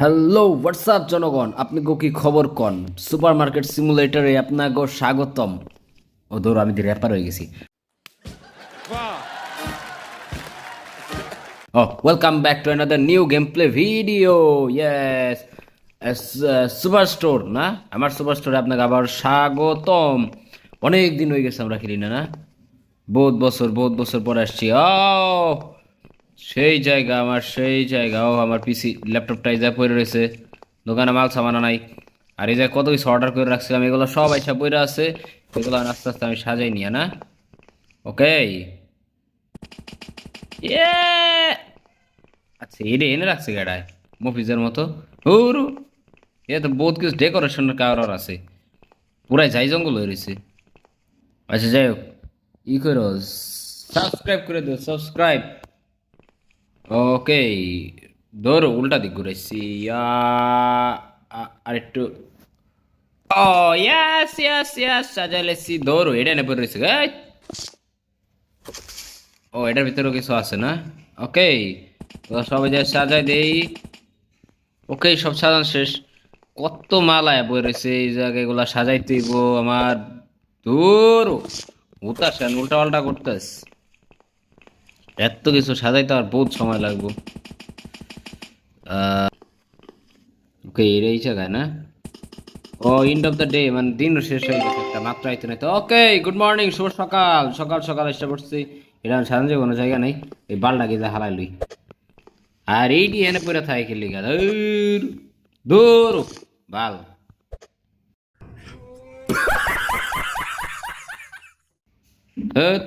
Hello WhatsApp জনগণ? আপনি কি খবর কন? সুপার মার্কেট সিমুলেটরে আপনাকে স্বাগতম। ও ধরো, আমি র্যাপার হয়ে গেছি। ও welcome back to another new game play video yes super store না? আমার সুপার স্টোরে আপনাকে আবার স্বাগতম। অনেক দিন হয়ে গেছে আমরা খেলি না না? বহুত বছর বহুত বছর পর আসছি। ও সেই জায়গা, আমার সেই জায়গা। ও আমার পিসি ল্যাপটপটা এই যা পড়ে রয়েছে। দোকানে মাল সামানা নাই। আর এই যে কত কিছু অর্ডার করে রাখছিলাম, এগুলো সব আইসা বইরা আছে। এগুলো আস্তে আস্তে আমি সাজাই নিয়ে, না? ওকে ইয়ে আচ্ছা এটা এনে রাখছে গাড়ায় মফিজের মতো। হুরু। এ তো বহুত কিছু ডেকোরেশনের কারোর আছে। পুরাই যাই জঙ্গল হয়ে রয়েছে। আচ্ছা যাই হোক। ই করো সাবস্ক্রাইব করে দিও সাবস্ক্রাইব ওকে ধরো, উল্টা দিক ঘুরেছি আর একটু ও ইয়াস ইয়াস ইয়াস সাজালেছি ধরো, এটা নেপে রয়েছে। ও, এটার ভিতরেও কিছু আছে না? ওকে তো সবাই সাজাই দেই। ওকে সব সাজান শেষ। কত মালায় বই রয়েছে, এই জায়গাগুলা সাজাই তুইব আমার। দূর উতাসেন উল্টা পাল্টা করতেস। এত কিছু সাজাইতে আর বহুত সময় লাগবো। ওকে, এই জায়গায়, না? ও এন্ড অফ দ্য ডে মানে দিন শেষ হয়ে গেছে, একটা মাত্র আইতে নাই তো। ওকে গুড মর্নিং শুভ সকাল। সকাল সকাল এসে পড়ছি। এটা সাধারণ কোনো জায়গা নেই। এই বালটা গিয়ে হালাই লই। আর এইটি এনে পড়ে থাকে খেলি গা দূর বাল। হেৎ।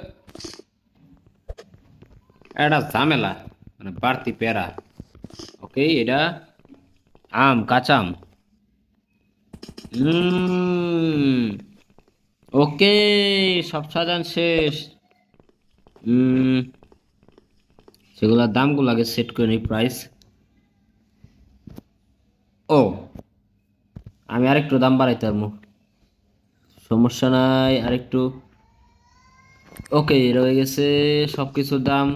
এটা ঝামেলা মানে বাড়তি পেরা ওকে এটা আম, কাঁচা আম। ওকে সব সাজান শেষ। সেগুলোর দামগুলো আগে সেট করে নিই প্রাইস ও, আমি আরেকটু দাম বাড়াইতে পারব। সমস্যা নাই, আরেকটু। ওকে রয়ে গেছে সব কিছুর দাম।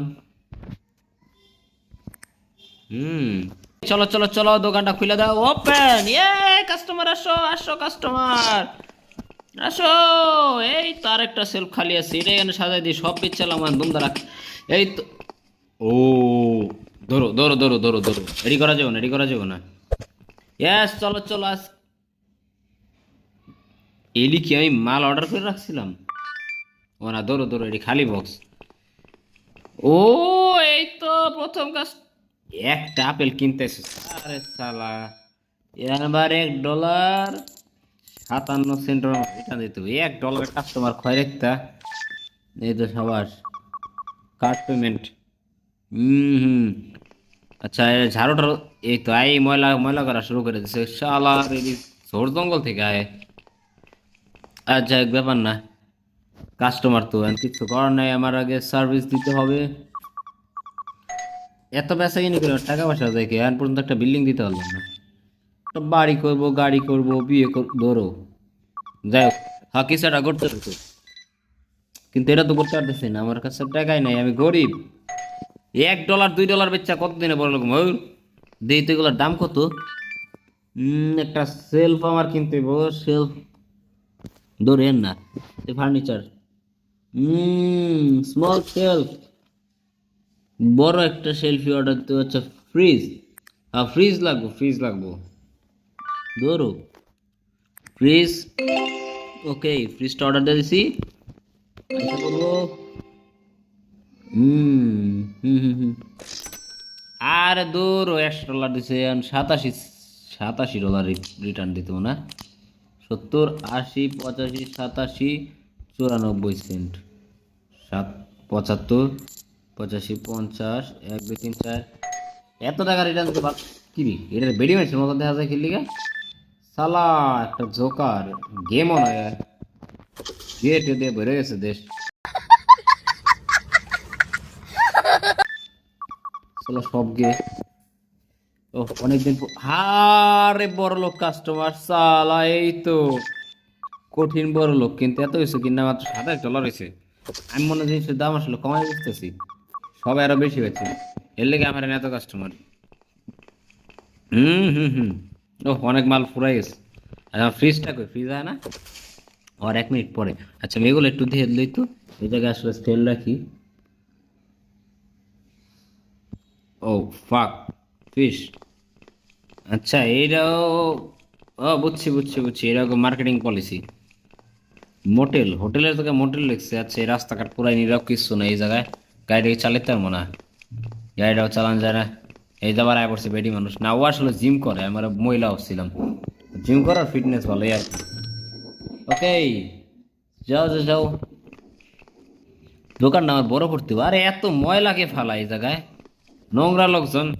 চলো চলো চলো, দোকানটা খুলে দাও। ওপেন এ কাস্টমার আসো আসো কাস্টমার আসো! এই তার একটা সেলফ খালি আছে। এটা এখানে সাজাই দিই, সব বেচালাম আমার দুম রাখ এই তো ও, ধরো ধরো ধরো ধরো ধরো। রেডি করা যাবে না রেডি করা যাবে না। ইয়াস চলো চলো, আস এলি কি আমি মাল অর্ডার করে রাখছিলাম? ও না, ধরো ধরো, এটি খালি বক্স ও, এই তো প্রথম কাজ একটা আপেল কিনতেছে আরে সালা এবার এক ডলার? সাতান্ন সেন্টের রিটার্ন দিতে হবে। এক ডলারের কাস্টমার খয় রাখতা। এই তো সবার কার্ড পেমেন্ট হুম হুম। আচ্ছা এই ঝাড়ুটা, এই তো আই ময়লা ময়লা করা শুরু করে দিছে। রেডি ঝোড় জঙ্গল থেকে আয়। আচ্ছা এক ব্যাপার না। কাস্টমার তো কিছু করার নাই। আমার আগে সার্ভিস দিতে হবে। এত পেশা কিনে করে টাকা পয়সা দেখে এখন পর্যন্ত একটা বিল্ডিং দিতে পারলাম না। একটা বাড়ি করব, গাড়ি করব, বিয়ে করব ধরো। যাই হোক কিছু একটা করতে হতো। কিন্তু এটা তো করতে পারতেছি না, আমার কাছে টাকাই নাই, আমি গরিব। এক ডলার দুই ডলার বেচা কতদিনে বড় লোক ময়ূর? দিই তো এগুলোর দাম কত? একটা সেলফ আমার কিনতে সেলফ ধরেন না ফার্নিচার স্মল শেলফ বড় একটা সেলফি অর্ডার দিতে হচ্ছে ফ্রিজ হ্যাঁ ফ্রিজ লাগবো ফ্রিজ লাগবো। ধরো। ফ্রিজ ওকে ফ্রিজটা অর্ডার দিয়ে দিছি। করব হুম হুম হুম হুম। আর দূর একশো ডলার দিছে সাতাশি সাতাশি ডলার রিটার্ন দিত না। সত্তর, আশি, পঁচাশি, সাতাশি, চুরানব্বই সেন্ট সাত, পঁচাত্তর পঁচাশি, পঞ্চাশ, এক, দুই, তিন, চার। এত টাকা রিটার্ন কি রে? এটা বেডি ম্যাচের মতো দেখা যায় খেললি সালা একটা জোকার গেমও দিয়ে বেড়ে গেছে দেশ। চলো সব গে ও, অনেকদিন হারে বড় লোক কাস্টমার সালা এই তো। কঠিন বড় লোক, কিন্তু এত হয়েছে কিনা মাত্র সাতাশ ডলার হয়েছে। আমি মনে জিনিসের দাম আসলে কমাই বুঝতেছি সবাই আরও বেশি হয়েছে। এর লেগে আমার এত কাস্টমার হুম হুম হুম। ও অনেক মাল ফুরাই গেছে। আচ্ছা ফ্রিজটা কই? ফ্রিজ হয় না? আর এক মিনিট পরে। আচ্ছা আমি এগুলো একটু দিয়ে দিই তো। এই জায়গায় আসলে তেল রাখি। ও ফাক ফিশ আচ্ছা এইটাও ও, বুঝছি বুঝছি বুঝছি। এরকম মার্কেটিং পলিসি মোটেল, হোটেলের তোকে মোটেল লিখছে আচ্ছা এই রাস্তাঘাট পুরাই নিরব, কিছু না এই জায়গায়। গাড়িটাকে চালাতে পারব না। গাড়িটাও চালান যায় না। এই যাবার আয় পড়ছে বেডি মানুষ। না ও আসলে জিম করে আমরা মহিলাও ছিলাম জিম করার ফিটনেস ভালো আর ওকে যাও যাও যাও। দোকানটা আমার বড় করতে হবে। আরে, এত ময়লাকে ফালা এই জায়গায়। নোংরা লোকজন।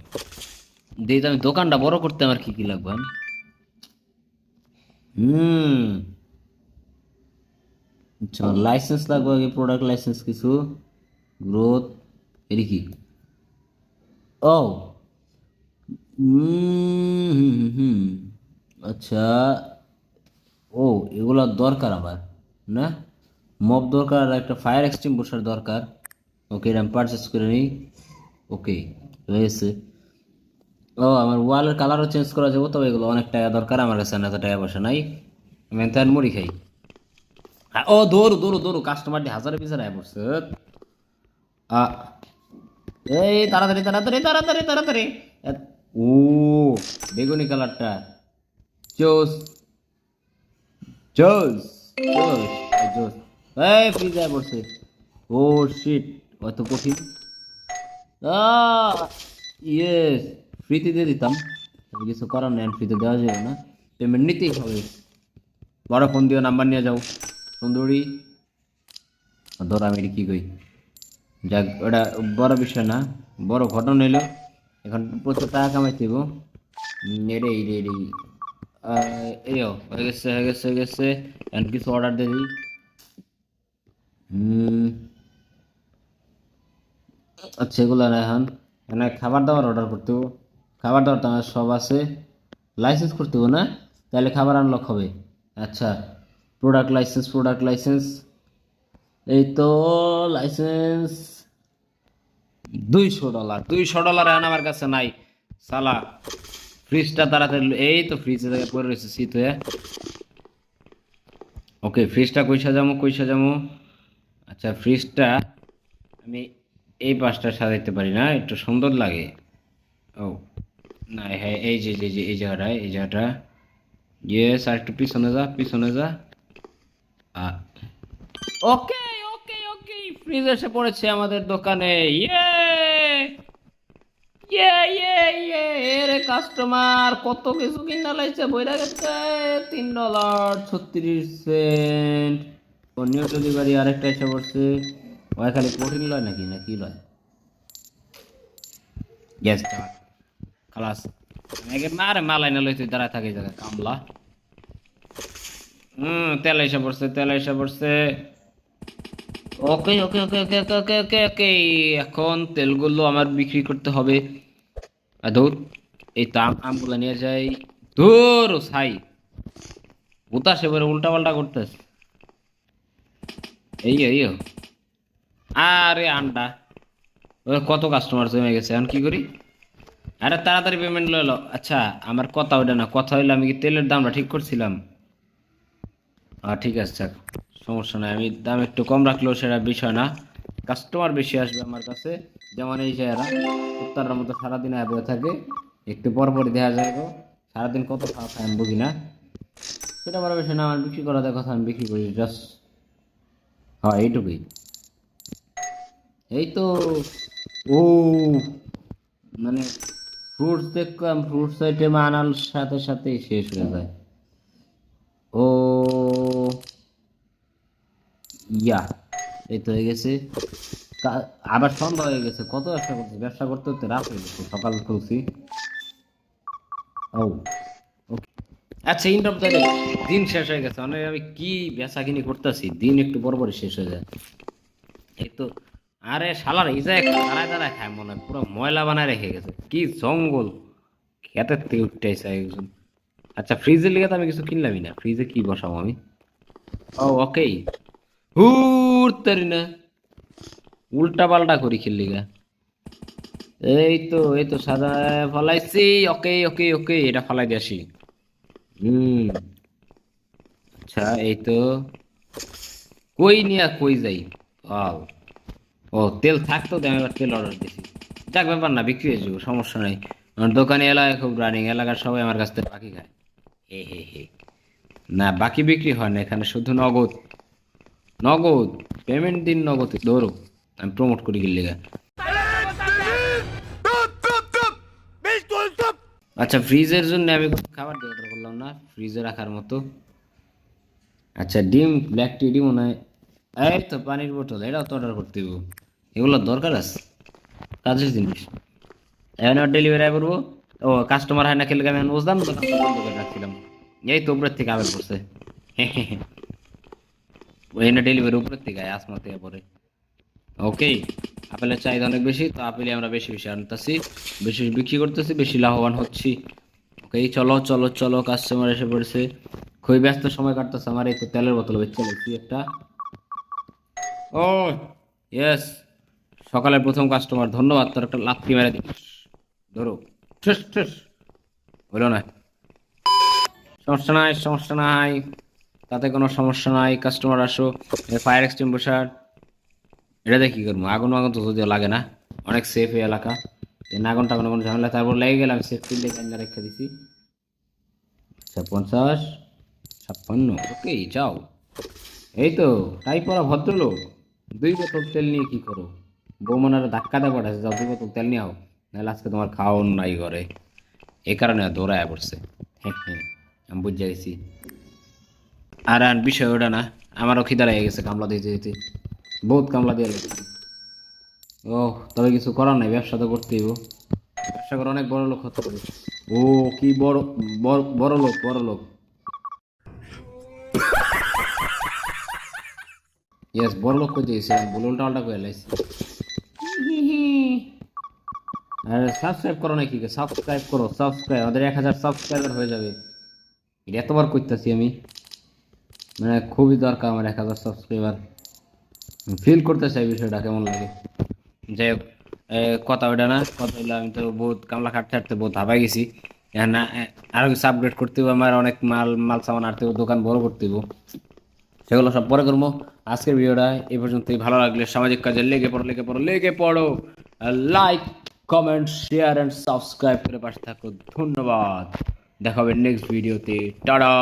দিয়ে আমি দোকানটা বড় করতে আমার কি কি লাগবে? হুম। লাইসেন্স লাগবে প্রোডাক্ট লাইসেন্স কিছু। গ্রোথ এর কি? ও। হুম আচ্ছা। ও, এগুলো দরকার আবার না? মব দরকার আর একটা ফায়ার এক্সটিংগুইশার দরকার। ওকে, এটা আমি পারচেস করে নিই। ওকে হয়েছে ও, আমার ওয়ালের কালারও চেঞ্জ করা যাব, তবে এগুলো অনেক টাকা দরকার। আমার কাছে এত টাকা পয়সা নাই। আমি তার মুড়ি খাই। ও দৌড় দৌড় দৌড় দিয়ে হাজারে পিছার আয় পড়ছে। এই তাড়াতাড়ি তাড়াতাড়ি তাড়াতাড়ি তাড়াতাড়ি। ও বেগুনি কালারটা। চোস চোস এই চোস এই আয় পড়ছে ও শিট অত কঠিন। ইয়েস ফ্রিতে দিয়ে দিতাম। কিছু করার নেই ফ্রিতে দেওয়া যাবে না। পেমেন্ট নিতেই হবে। বড় ফোন দিও, নাম্বার নিয়ে যাও। সুন্দরী। ধর আমি কি কই যাক, ওটা বড় বিষয় না, বড় ঘটনা এলো এখন প্রচুর টাকা কামাইতে হইব। এরে এরে এরে এও হয়ে গেছে হয়ে গেছে হয়ে গেছে, এখন কিছু অর্ডার দিয়ে দিই। আচ্ছা এগুলো না এখন। এখানে খাবার দাবার অর্ডার করতে খাবার দাবার তো আমার সব আছে। লাইসেন্স করতে না? তাহলে খাবার আনলক হবে। আচ্ছা প্রোডাক্ট লাইসেন্স প্রোডাক্ট লাইসেন্স এই তো লাইসেন্স দুইশো ডলার দুইশো ডলার এখন আমার কাছে নাই। সালা ফ্রিজটা তাড়াতাড়ি এই তো ফ্রিজের জায়গায় পড়ে রয়েছে শীত। হয়ে ওকে ফ্রিজটা কইসা যাব কইসা যাব? আচ্ছা ফ্রিজটা আমি এই পাশটা সাজাইতে পারি না, একটু সুন্দর লাগে। ও, না হ্যাঁ এই যে যে, এই জায়গাটায় এই জায়গাটা। ইয়েস আর একটু পিছনে যা পিছনে যা। ওকে ফ্রিজ এসে পড়েছে আমাদের দোকানে ইয়ে ইয়ে ইয়ে ইয়ে কাস্টমার কত কিছু কিনা লাইছে, বইরা গেছে, তিন ডলার ছত্রিশ সেন্ট অন্য ডেলিভারি আরেকটা এসে পড়ছে ওই খালি কঠিন লয় নাকি, না কি লয়? গ্যাস খালাস আগে মারে মালাই না লইতে দাঁড়ায় থাকে এই কামলা। হুম, তেল এসে পড়ছে, তেল এসে পড়ছে। ওকে ওকে ওকে ওকে ওকে ওকে ওকে ওকে এখন তেলগুলো আমার বিক্রি করতে হবে। ধুর, এই তো আম আমগুলো নিয়ে যাই। ধুর সাই। উতাস এবারে উল্টা পাল্টা করতেছে এই এই আরে আন্ডা। কত কাস্টমার জমে গেছে, এখন কি করি? আরে তাড়াতাড়ি পেমেন্ট লইলো আচ্ছা আমার কথা ওইটা না, কথা হইল আমি কি তেলের দামটা ঠিক করছিলাম? ঠিক আছে থাক সমস্যা নাই, আমি দাম একটু কম রাখলেও সেটা বিষয় না। কাস্টমার বেশি আসবে আমার কাছে, যেমন এই এরা, কুত্তার মতো সারাদিন আয় থাকে, একটু পর পরই দেখা যাবে সারাদিন কত খাওয়া খায় আমি বুঝি না। সেটা বড় বিষয় না, আমার বিক্রি করার কথা আমি বিক্রি করি জাস্ট হ্যাঁ এইটুকুই। এই তো, ও মানে ফ্রুটস দেখলাম ফ্রুটস আইটেম আনার সাথে সাথেই শেষ হয়ে যায়। এই তো হয়ে গেছে। আবার সন্ধ্যা হয়ে গেছে। কত ব্যবসা করছি ব্যবসা করতে করতে রাত হয়ে গেছে। সকাল খুলছি। ও আচ্ছা ইন্টার দিন শেষ হয়ে গেছে। মানে আমি কি বেচা কিনি করতেছি? দিন একটু বড় বড় শেষ হয়ে যায়। এই তো, আরে শালার এই যে দাঁড়ায় দাঁড়ায় খায় মনে হয়। পুরো ময়লা বানায় রেখে গেছে। কি জঙ্গল। খেতের থেকে উঠতে একজন। আচ্ছা ফ্রিজের লিগে তো আমি কিছু কিনলামই না। ফ্রিজে কি বসাবো আমি? ও, ওকেই। হুরতারি না। উল্টা পাল্টা করি খেললি গা। এই তো এই তো সাদা ফলাইছি। ওকে ওকে ওকে, এটা ফলাই দিয়ে আসি। হুম। আচ্ছা এই তো। কই নিয়ে কই যাই? ও ও, তেল থাকতো আমি তেল অর্ডার দিছি। যাক, ব্যাপার না, বিক্রি হয়ে যাব, সমস্যা নাই। আমার দোকানে এলাকায় খুব রানিং এলাকার সবাই আমার কাছ থেকে বাকি খায়। হে হে হে। না, বাকি বিক্রি হয় না, এখানে শুধু নগদ। নগদ পেমেন্ট দিন নগদ। ধরো, আমি প্রমোট করি গেলে আচ্ছা ফ্রিজের জন্য আমি খাবার দিয়ে অর্ডার করলাম না। ফ্রিজে রাখার মতো। আচ্ছা ডিম ব্ল্যাক টি ডিম মনে হয় এই তো পানির বোতল, এটাও তো অর্ডার করতে হইব। এগুলো দরকার আছে? কাজের জিনিস। এখন ডেলিভারি করব? ও কাস্টমার হয় না, খেলে আমি বুঝলাম তো রাখছিলাম। এই তো উপরের থেকে আবার পড়ছে ওই না ডেলিভারি উপরের থেকে আয় থেকে পরে। ওকে আপেলের চাহিদা অনেক বেশি তো আপেলে আমরা বেশি বেশি আনতেছি বেশি বেশি বিক্রি করতেছি বেশি লাভবান হচ্ছি। ওকে চলো চলো চলো কাস্টমার এসে পড়ছে। খুবই ব্যস্ত সময় কাটতেছে আমার এই তো তেলের বোতল বেচে চলেছি একটা। ও ইয়েস সকালের প্রথম কাস্টমার ধন্যবাদ তোর একটা লাত্তি মেরে দিস ধরো। ঠেস ঠেস। হলো না। সমস্যা নাই সমস্যা নাই। তাতে কোনো সমস্যা নাই কাস্টমার আসো ফায়ার এক্সটিংগুইশার এটা কি করব? আগুন আগুন তো যদিও লাগে না, অনেক সেফ এই এলাকা। আগুন টাগুন কোনো ঝামেলা, তারপর লেগে গেলাম সেফটি লেগে আমি রেখে দিছি। পঞ্চাশ ছাপ্পান্ন, ওকে, যাও। এই তো, তাই পরা ভদ্রলোক। দুই বোতল তেল নিয়ে কি করো? বৌমনার ধাক্কা দেওয়া পাঠাচ্ছে যাও, দুই বোতল তেল নিয়ে আও। নাহলে আজকে তোমার খাওয়ান নাই ঘরে। এই কারণে দৌড়ায় পড়ছে। হ্যাঁ হ্যাঁ আমি বুঝে গেছি। আর আর বিষয় ওটা না, আমারও খিদা লেগে গেছে কামলা দিতে দিতে। বহুত কামলা দিয়ে লেগেছে। ও, তবে কিছু করার নাই, ব্যবসা তো করতেই। ব্যবসা করে অনেক বড় লোক হতে পারে ও, কি বড় বড় লোক বড় লোক। ইয়েস বড় লোক করতে গেছে বলে উল্টা উল্টা করে লাইছি সাবস্ক্রাইব করো নাকি সাবস্ক্রাইব করো সাবস্ক্রাইব আমাদের এক হাজার সাবস্ক্রাইবার হয়ে যাবে। এটা এতবার করতেছি আমি। মানে খুবই দরকার আমার এক হাজার সাবস্ক্রাইবার ফিল করতে চাই বিষয়টা কেমন লাগে। যাই হোক কথা ওইটা না কথা হইল আমি তো বহুত কামলা খাটতে খাটতে বহুত হাবাই গেছি। এখন না, এ, আরও কিছু আপগ্রেড করতে হবে আমার অনেক মাল মাল সামান আনতে দোকান বড় করতে হবে সেগুলো সব পরে করব। আজকের ভিডিওটা এই পর্যন্তই ভালো লাগলে সামাজিক কাজে লেগে পড়ো লেগে পড়ো লেগে পড়ো। Like comment share and subscribe করে পাশে থাকো। ধন্যবাদ। দেখা হবে নেক্সট ভিডিওতে টাটা